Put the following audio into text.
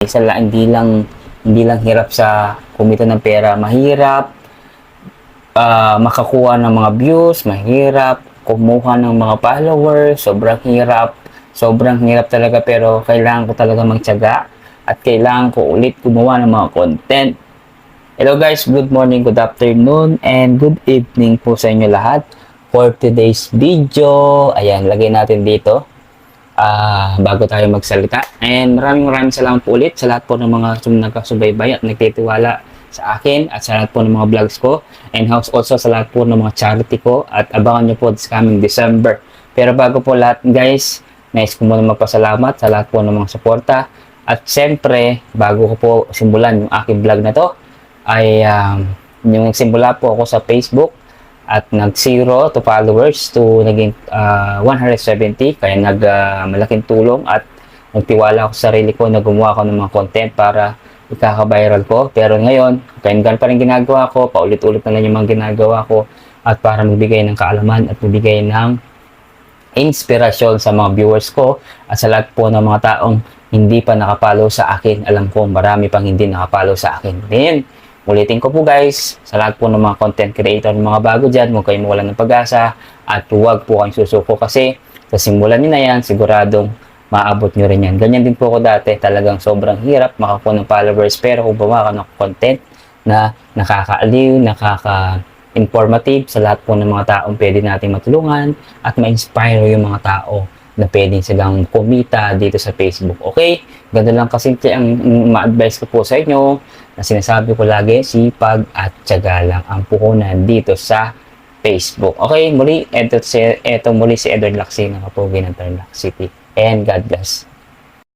isa lang, hindi lang, hindi lang hirap sa kumita ng pera. Mahirap ah, makakuha ng mga views, mahirap kumuha ng mga followers, sobrang hirap. Sobrang hirap talaga pero kailangan ko talaga magtiyaga at kailangan ko ulit gumawa ng mga content. Hello guys, good morning, good afternoon, and good evening po sa inyo lahat. For today's video, ayan, lagay natin dito ah bago tayo magsalita. And maraming maraming salamat po ulit sa lahat po ng mga nagkasubaybay at nagtitiwala sa akin at sa lahat po ng mga vlogs ko. And house also sa lahat po ng mga charity ko at abangan nyo po this coming December. Pero bago po lahat guys, nais ko muna magpasalamat sa lahat po ng mga suporta. At siyempre, bago ko po simulan yung aking vlog na to, ay um, yung nagsimula po ako sa Facebook at nag 0 to followers to naging ah, 170 kaya nag ah, malaking tulong at nagtiwala ako sa sarili ko na gumawa ako ng mga content para ikaka-viral ko pero ngayon kaya ganun pa rin ginagawa ko paulit-ulit na lang yung mga ginagawa ko at para magbigay ng kaalaman at magbigay ng inspirasyon sa mga viewers ko at sa lahat po ng mga taong hindi pa nakapalo sa akin. Alam ko marami pang hindi nakapalo sa akin. Then, ulitin ko po guys, sa lahat po ng mga content creator mga bago dyan, huwag kayong mawalan ng pag-asa at huwag po kayong susuko kasi sa simulan nyo na yan, siguradong maabot nyo rin yan. Ganyan din po ako dati, talagang sobrang hirap makakuha ng followers pero kung gumawa ka ng content na nakakaaliw, nakaka informative sa lahat po ng mga taong pwede nating matulungan at ma-inspire yung mga tao na pwede silang kumita dito sa Facebook. Okay? Ganun lang kasimple ang ma-advise ko po sa inyo na sinasabi ko lagi, sipag at tiyaga lang ang puhunan dito sa Facebook. Okay, muli, eto, eto muli si Edward Laxi ng Kapugi ng Tarlac City. And God bless.